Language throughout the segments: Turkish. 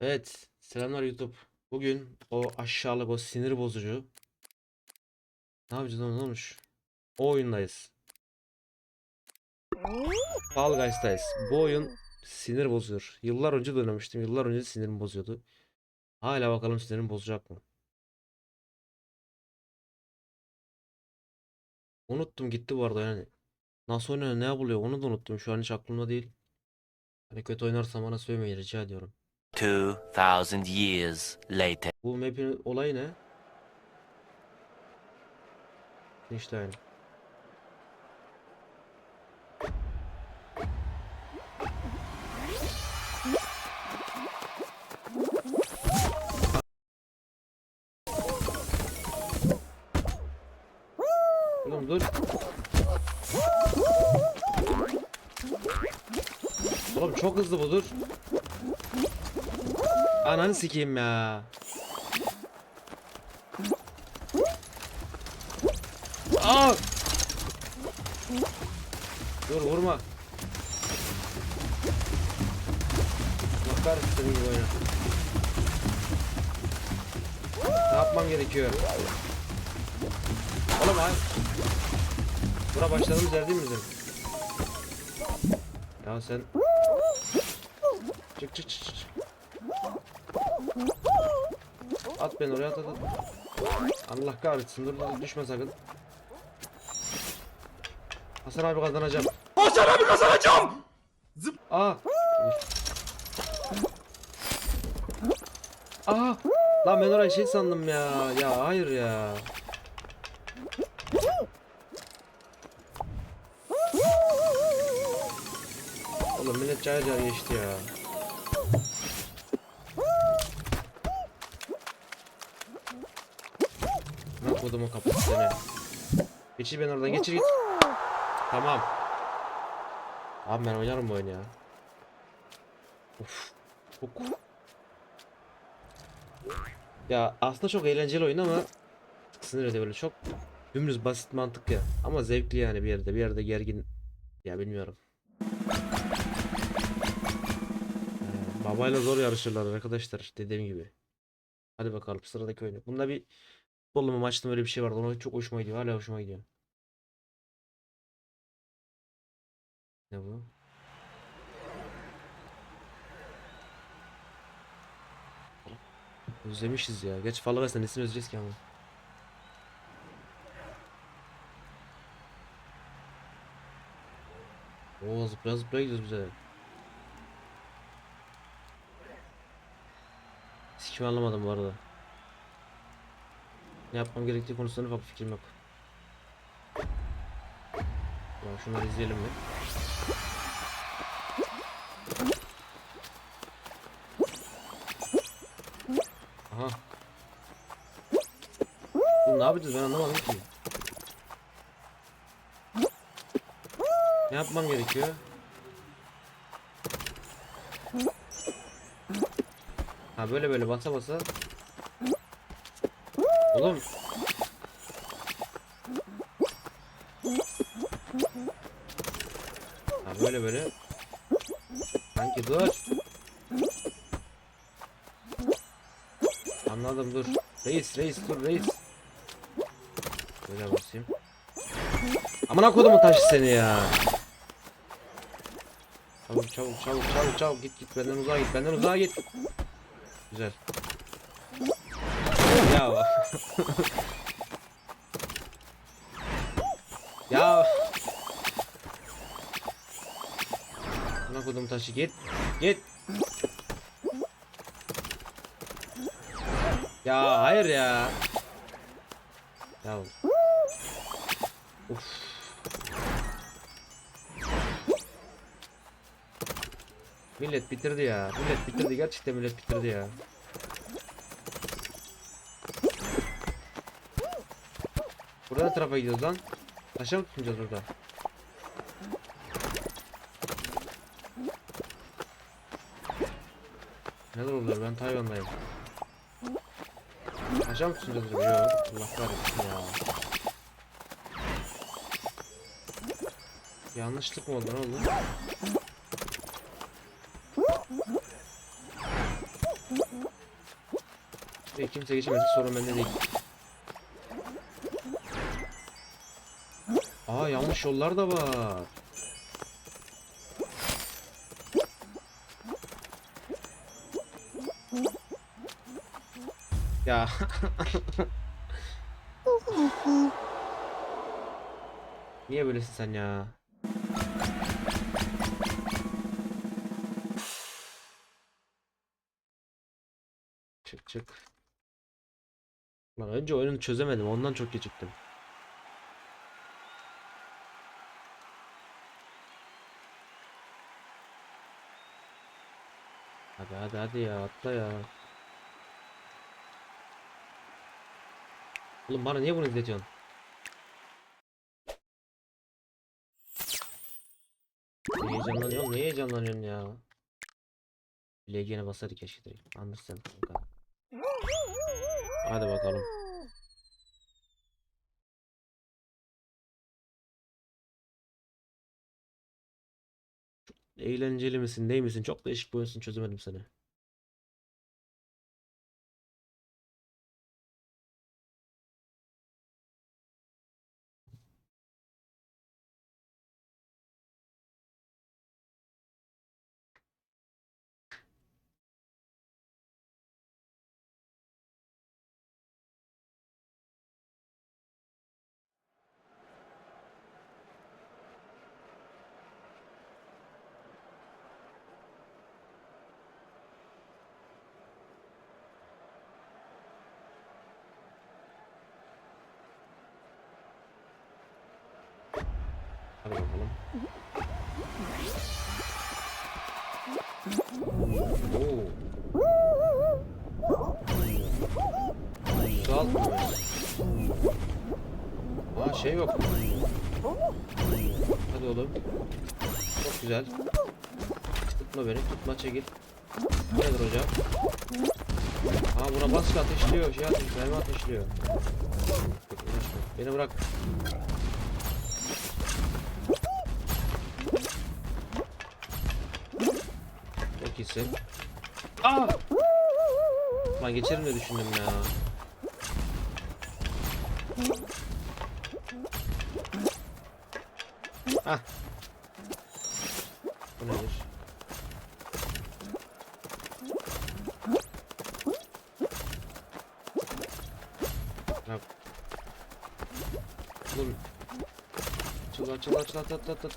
Evet, selamlar YouTube. Bugün o aşağılık, o sinir bozucu. Ne yapacağız ne olmuş? O oyundayız. Fall Guys'tayız. Bu oyun sinir bozuyor. Yıllar önce de oynamıştım. Yıllar önce de sinirimi bozuyordu. Hala bakalım sinirimi bozacak mı? Unuttum gitti bu arada yani. Nasıl oynanıyor, ne yapılıyor onu da unuttum. Şu an hiç aklımda değil. Hani kötü oynarsam bana söylemeyin rica ediyorum. 2000 years later. Bu map'in olayı ne? İşte aynı. Oğlum dur. Oğlum çok hızlı bu dur. Ananı sikeyim ya. Aa! Dur vurma. Kahretsin senin gibi oyna. Ne yapmam gerekiyor? Oğlum hayır. Bura başladığımız yer değil mi bizim? Ya sen... Çık çık çık At beni oraya at at at. Allah kahretsin dur düşme sakın. Hasan abi kazanacağım. Hasan abi kazanacağım. Aa. Aa. Lan ben orayı şey sandım ya. Ya hayır ya. Oğlum millet cayır cayır geçti ya. O kapı seni. Geçir ben oradan geçir git. Tamam. Abi ben oynarım bu oyunu ya. Of. Çok. Ya aslında çok eğlenceli oyun ama sinir böyle çok dümdüz basit mantık ya. Ama zevkli yani bir yerde bir yerde gergin ya bilmiyorum. Ee, babayla zor yarışırlar arkadaşlar dediğim gibi. Hadi bakalım sıradaki oyunu. Bunda bir futbolla mı maçta öyle bir şey vardı. Ona çok hoşuma gidiyor. Hala hoşuma gidiyor. Ne bu? Özlemişiz ya. Geç Fall Guys'tan nesini özleyeceğiz ki ama. Oo zıplaya zıplaya gidiyoruz bize. Sikim anlamadım bu arada. Ne yapmam gerektiği konusunda ufak fikrim yok. Ya şunları izleyelim mi? Aha. Oğlum ne yapacağız ben anlamadım ki. Ne yapmam gerekiyor? Ha böyle böyle basa basa. Oğlum. Ha böyle böyle. Sanki dur. Anladım dur. Reis reis dur reis. Böyle basayım. Amına kodumun taşı seni ya. Çabuk çabuk çabuk çabuk çabuk git git benden uzağa git benden uzağa git. Güzel. Ya. Amına kodum taşı git. Git. Ya hayır ya. Ya. Uf. Millet bitirdi ya. Millet bitirdi. Gerçekten millet bitirdi ya. Ne tarafa gidiyoruz lan? Taşa mı tutunacağız burada? Neler oluyor? Ben Tayvan'dayım. Taşa mı tutunacağız acaba? Yok. Allah kahretsin ya. Yanlışlık mı oldu? Ne oldu? Ve kimse geçemedi sorun bende değil. Aa yanlış yollar da var. Ya. Niye böylesin sen ya? Çık çık. Lan önce oyunu çözemedim ondan çok geciktim. Hadi hadi hadi ya atla ya. Oğlum bana niye bunu izletiyorsun? Niye heyecanlanıyorsun? Niye heyecanlanıyorsun ya? LG'ne basardı keşke direkt. Kanka. Hadi bakalım. Eğlenceli misin, değil misin? Çok değişik bir oyunsun çözemedim seni. Hadi bakalım. Oo. Su alt mı? Aa şey yok. Hadi oğlum. Çok güzel. Tutma beni, tutma çekil. Nedir hocam? Aa buna baskı ateşliyor, şey ateş, mermi ateşliyor. Beni bırak. geçti. Aa! Lan geçerim de düşündüm ya. Ah. Bu nedir? Yap. Oğlum. Çıl çıl çıl çıl çıl çıl.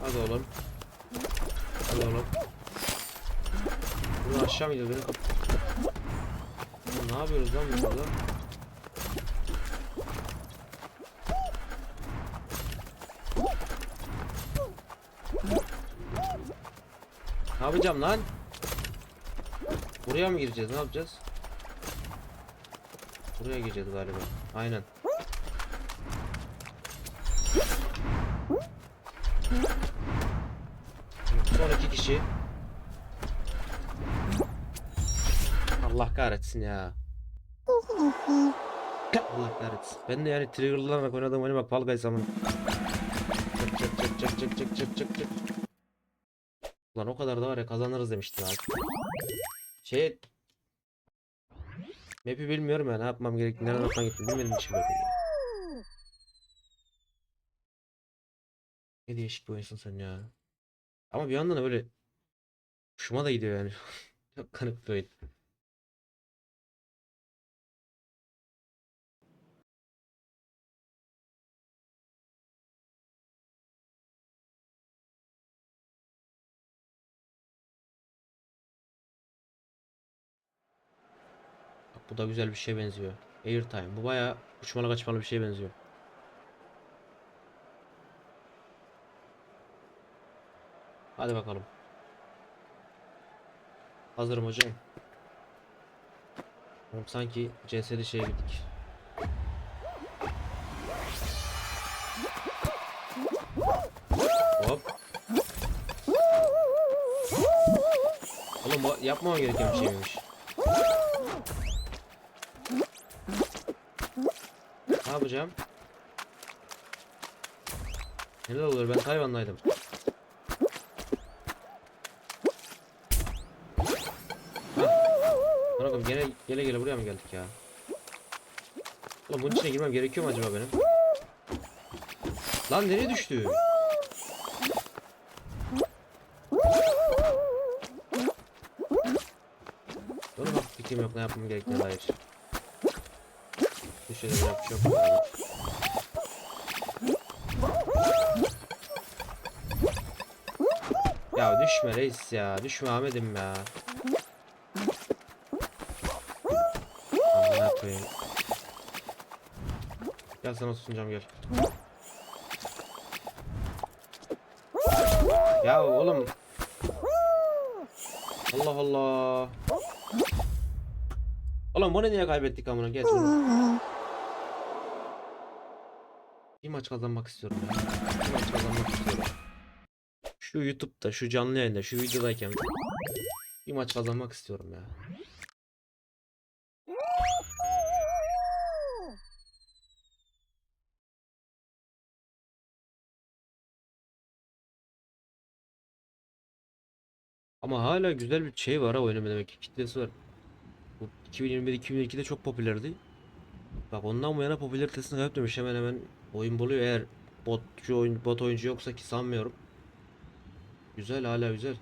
Hadi oğlum. Aşağı mı gidiyor? Beni kap... Oğlum Ne yapıyoruz lan biz burada? Ne yapacağım lan? Buraya mı gireceğiz? Ne yapacağız? Buraya gireceğiz galiba. Aynen. Son iki kişi. Allah kahretsin ya. Allah kahretsin. Ben de yani triggerlanarak oynadığım oyuna bak Fall Guys zaman. Çık çık çık çık çık çık çık çık çık. Ulan o kadar da var ya kazanırız demiştim abi. Şey... Map'i bilmiyorum ya ne yapmam gerektiğini nereden yapmam gerektiğini bilmediğim için böyle. Ne değişik bir oyunsun sen ya. Ama bir yandan da böyle hoşuma da gidiyor yani. Çok garip bir oyun. Bu da güzel bir şeye benziyor. Airtime. Bu bayağı uçmalı kaçmalı bir şeye benziyor. Hadi bakalım. Hazırım hocam. Sanki CS'de şeye gittik. Hop. Oğlum yapmama gereken bir şeymiş. Ne yapacağım? Neler oluyor? Ben Tayvan'daydım. Bırakın gene gele gele buraya mı geldik ya? Oğlum bunun içine girmem gerekiyor mu acaba benim? Lan nereye düştü? Doğru bak fikrim yok ne yapmam gerektiğine dair. Şeyler yani. Ya düşme reis ya. Düşme Ahmet'im ya. Amına koyayım. Gel sana tutunacağım gel. Ya oğlum. Allah Allah. Oğlum bunu niye kaybettik amına geç. Bir maç kazanmak istiyorum. Bir maç kazanmak istiyorum. Şu YouTube'da, şu canlı yayında, şu videodayken bir maç kazanmak istiyorum ya. Ama hala güzel bir şey var ha oyunun demek ki kitlesi var. Bu 2021-2022'de çok popülerdi. Bak ondan bu yana popülaritesini kaybetmemiş hemen hemen oyun buluyor eğer botçu oyun bot oyuncu yoksa ki sanmıyorum. Güzel hala güzel.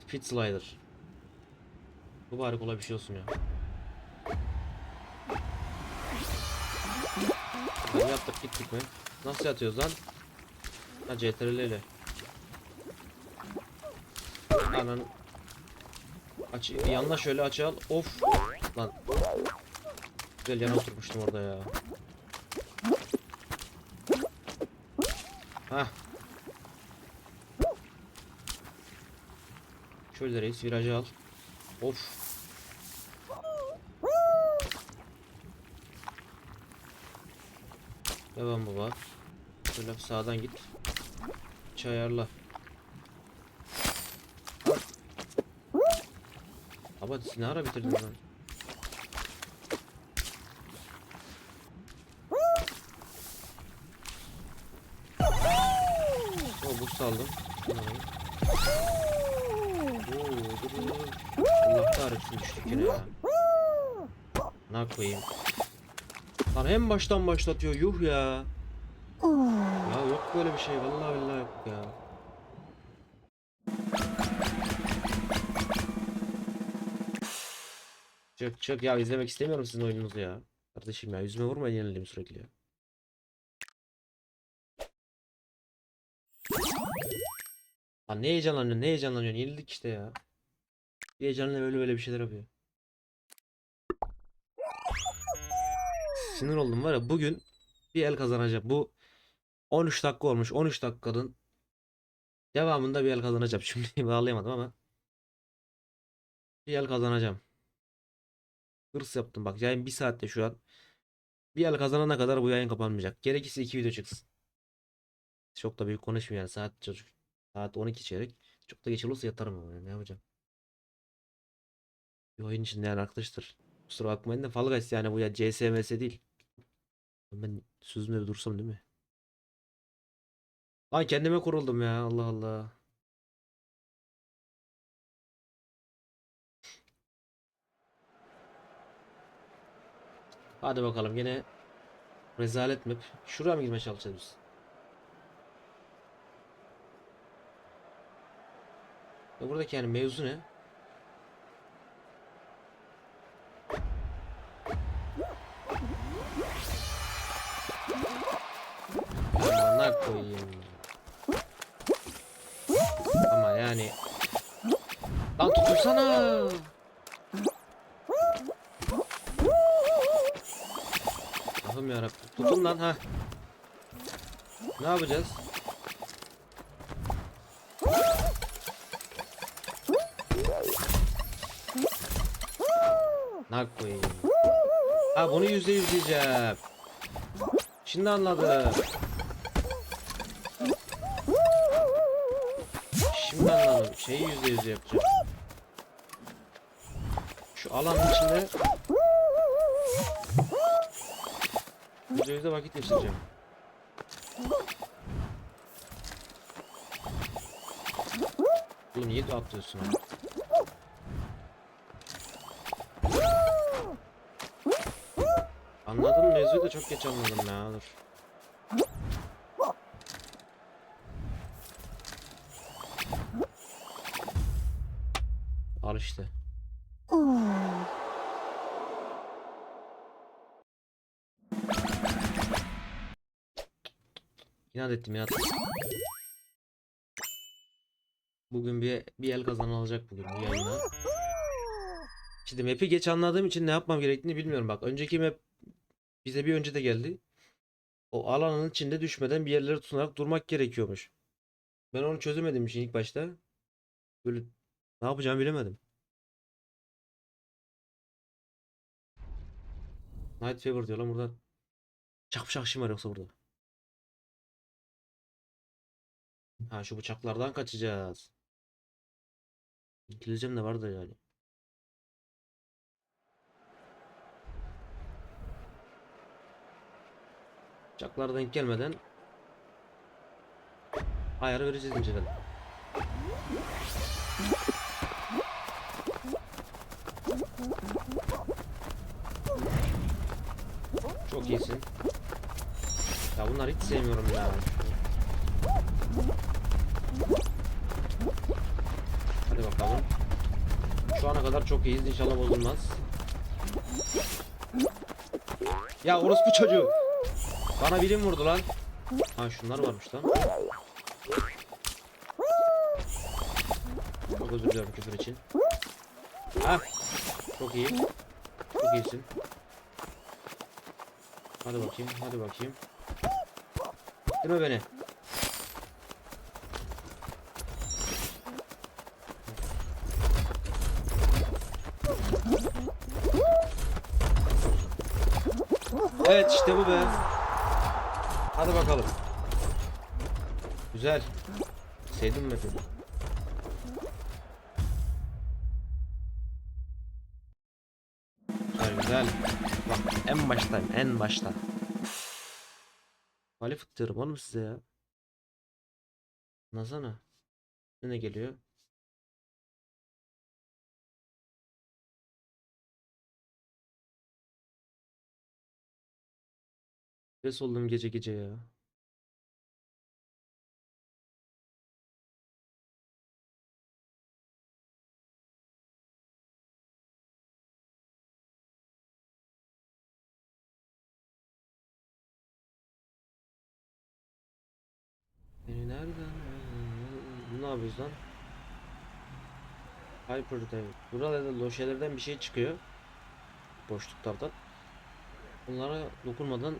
Speed Slider. Bu bari kolay bir şey olsun ya. Lan yaptık gittik mi? Nasıl yatıyoruz lan? Ha CTRL ile. Anan. Aç yanına şöyle aç al. Of. Lan. Güzel yana oturmuştum orada ya. Hah. Şöyle reis virajı al. Of. Devam baba. Şöyle sağdan git. Çayarla. Baba siz ne ara bitirdin lan? O buz saldım. Oo, dur, dur. Allah kahretsin düştük yine ya. Ne koyayım? Lan en baştan başlatıyor yuh ya. Ya yok böyle bir şey vallahi billahi yok ya. Çık çık ya izlemek istemiyorum sizin oyununuzu ya. Kardeşim ya yüzüme vurmayın yenileyim sürekli ya. Lan ne heyecanlanıyorsun ne heyecanlanıyorsun yenildik işte ya. Heyecanla böyle böyle bir şeyler yapıyor. Sinir oldum var ya bugün bir el kazanacağım. Bu 13 dakika olmuş 13 dakikanın devamında bir el kazanacağım. Şimdi bağlayamadım ama bir el kazanacağım. Hırs yaptım bak yayın bir saatte şu an. Bir el kazanana kadar bu yayın kapanmayacak. Gerekirse iki video çıksın. Çok da büyük konuşmuyor yani saat çocuk. Saat 12 çeyrek. Çok da geç olursa yatarım yani ne yapacağım. Bir oyun içinde yani arkadaşlar. Kusura bakmayın da Fall Guys yani bu ya CSMS değil. Ben sözümde bir dursam değil mi? Ay kendime kuruldum ya Allah Allah. Hadi bakalım yine rezalet map. Şuraya mı girmeye çalışacağız biz? Ya buradaki yani mevzu ne? Ha. Ne yapacağız? Koyayım? Ha bunu yüzde yüz diyeceğim. Şimdi anladım. Şimdi anladım. Şeyi yüzde yüz yapacağım. Şu alanın içinde yüzde vakit geçireceğim. Oğlum niye atlıyorsun? Anladım mevzuyu da çok geç anladım ya dur. Ettim inat. Bugün bir, bir el kazanan alacak bugün bu yayına. Şimdi map'i geç anladığım için ne yapmam gerektiğini bilmiyorum bak. Önceki map bize bir önce de geldi. O alanın içinde düşmeden bir yerlere tutunarak durmak gerekiyormuş. Ben onu çözemedim için ilk başta. Böyle ne yapacağımı bilemedim. Night Fever diyor lan burada. Çak bıçak işim var yoksa burada. Ha şu bıçaklardan kaçacağız. İngilizcem de vardı yani. Bıçaklara denk gelmeden ayar vereceğiz inceden. Çok iyisin. Ya bunları hiç sevmiyorum ya. Hadi bakalım. Şu ana kadar çok iyiyiz. İnşallah bozulmaz. Ya orospu çocuğu. Bana biri mi vurdu lan? Ha şunlar varmış lan. Çok özür diliyorum küfür için. Ha. Çok iyi. Çok iyisin. Hadi bakayım, hadi bakayım. Değil mi beni? Evet işte bu be. Hadi bakalım. Güzel. Sevdim map'i. Güzel güzel. Bak en baştayım en başta. Vali fıttırım oğlum size ya. Nazana. Ne geliyor? Stres oldum gece gece ya. Beni nereden? Bu ne yapıyoruz lan? Hyper'da burada loşelerden bir şey çıkıyor. Boşluklardan. Bunlara dokunmadan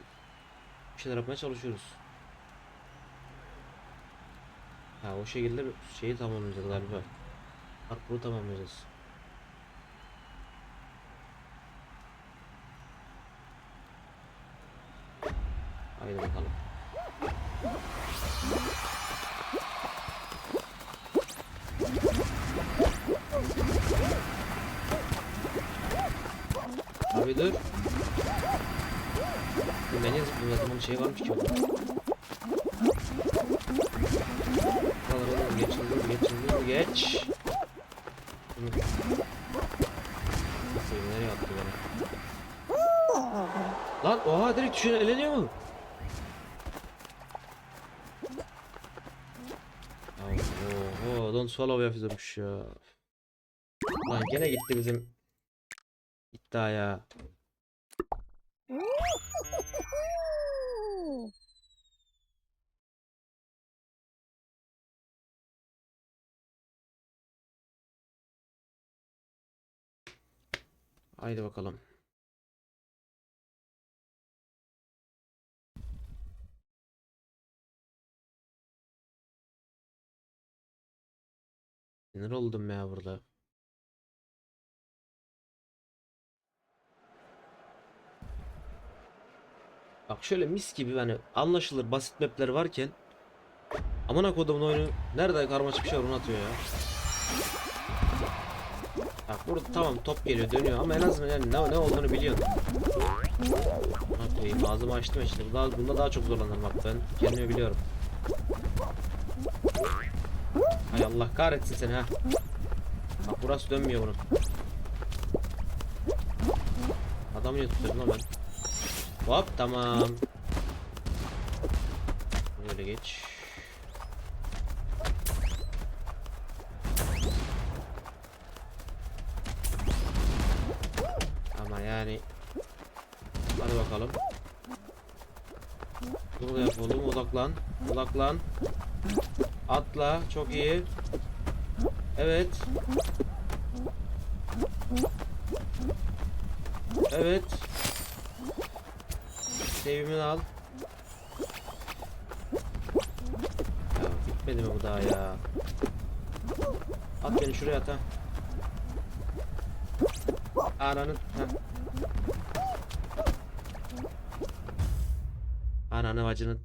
bir şeyler yapmaya çalışıyoruz. Ha o şekilde şeyi tamamlayacağız galiba. Parkuru tamamlayacağız. Haydi bakalım. Abi dur. Bu Beni zıplamın şey varmış ki orada. Buraları geç, geç, geç, geç. Bunu- Nasıl nereye attı beni? Lan oha direkt düşüyor eleniyor mu? Oho don't swallow yapıyormuş ya. Lan gene gitti bizim iddiaya. Haydi bakalım. Sinir oldum ya burada. Bak şöyle mis gibi hani anlaşılır basit mapler varken Amına kodumun oyunu nerede karmaşık bir şey onu atıyor ya. Bak burada tamam top geliyor dönüyor ama en azından yani ne, ne olduğunu biliyorsun. Bak koyayım ağzımı açtım bu daha, bunda daha çok zorlanırım bak ben kendimi biliyorum. Haydi Ay Allah kahretsin seni ha. Bak burası dönmüyor bunun. Adamı niye tutuyorum lan ben? Hop tamam. Böyle geç. Ama yani Hadi bakalım. Burada yapalım. Odaklan. Odaklan. Atla. Çok iyi. Evet. Evet. Sevimini al. Ya bitmedi mi bu daha ya? At beni şuraya at ha. Ananı ha. Ananı bacını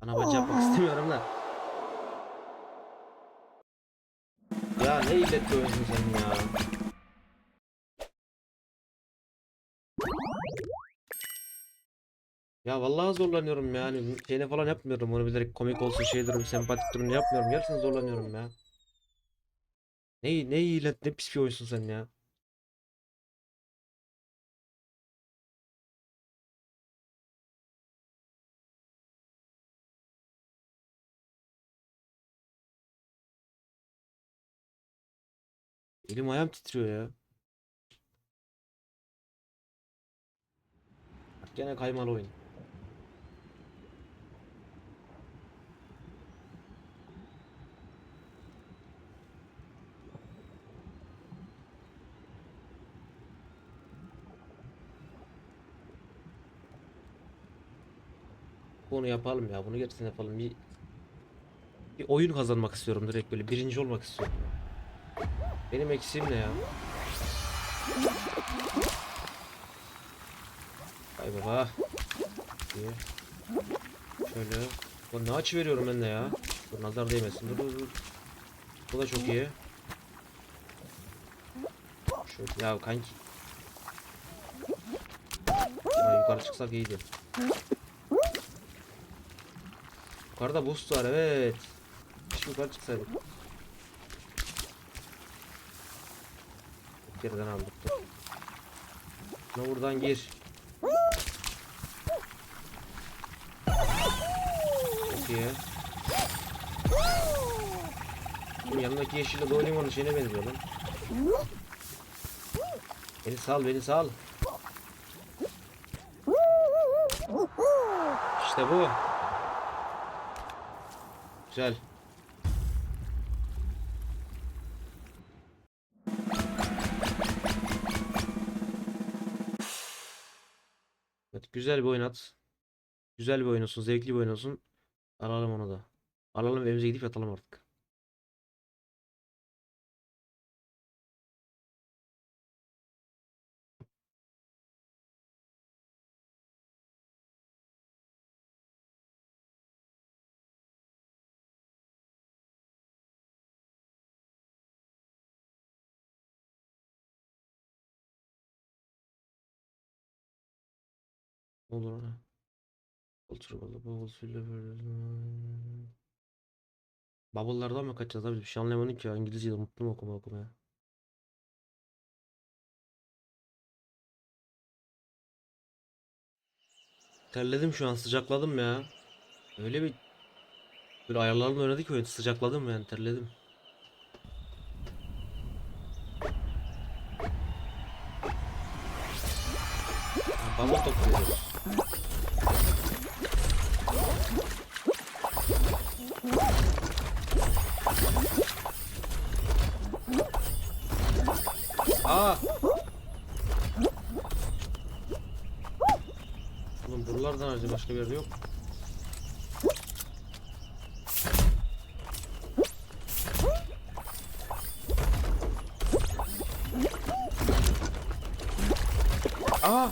Ana bacı yapmak istemiyorum da. Ya ne illet oyuncusun sen ya. Ya vallahi zorlanıyorum yani. Şeyine falan yapmıyorum. Onu bilerek komik olsun şey durum, sempatik durum yapmıyorum. Gerçekten zorlanıyorum ya. Ne ne illet ne pis bir oyuncusun sen ya. Elim ayağım titriyor ya. Bak Gene kaymalı oyun. Bunu yapalım ya. Bunu gerçekten yapalım. Bir, bir oyun kazanmak istiyorum direkt böyle. Birinci olmak istiyorum. Benim eksiğim ne ya? Hay baba. İyi. Şöyle. Bu ne açı veriyorum ben de ya? Dur nazar değmesin. Dur dur dur. Bu da çok iyi. Şöyle ya kanki. Ya yukarı çıksak iyiydi. Yukarıda boost var evet. Keşke yukarı çıksaydık. Geriden aldık. Şuna buradan gir. Çok iyi. Şimdi yanındaki yeşille doğu limonun şeyine benziyor lan. Beni sal beni sal. İşte bu. Güzel. Evet, güzel bir oyun at. Güzel bir oyun olsun, zevkli bir oyun olsun. Alalım onu da. Alalım evimize gidip yatalım artık. Olur ona. Ultra Bubble Bubble'lardan mı kaçacağız abi? Bir şey anlayamadım ki ya. İngilizce'de unuttum okuma okumaya. Terledim şu an sıcakladım ya. Öyle bir böyle ayarlarımla oynadık oyun sıcakladım yani terledim. Bubble topluyoruz. Aa! Oğlum buralardan harcı başka bir yerde yok. Aa!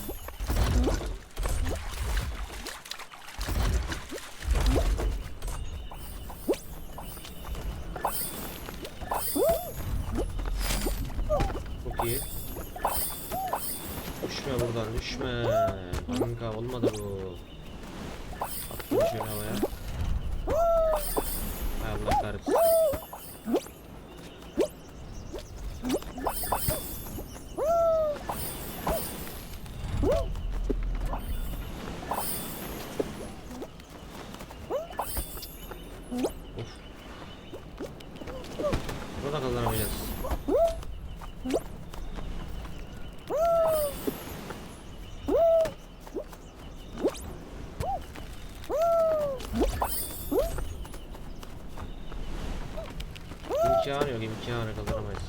İmkanı yok, imkanı kazanamayız.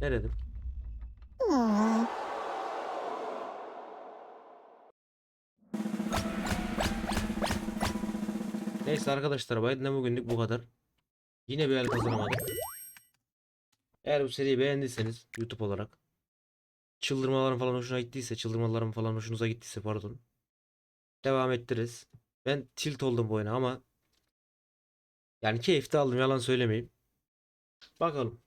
Ne dedim? Neyse arkadaşlar Biden'da bugünlük bu kadar. Yine bir el kazanamadık. Eğer bu seriyi beğendiyseniz YouTube olarak çıldırmalarım falan hoşuna gittiyse, çıldırmalarım falan hoşunuza gittiyse pardon. Devam ettiririz. Ben tilt oldum bu oyuna ama yani keyifte aldım yalan söylemeyeyim. Bakalım.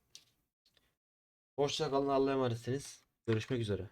Hoşça kalın Allah'a emanetsiniz. Görüşmek üzere.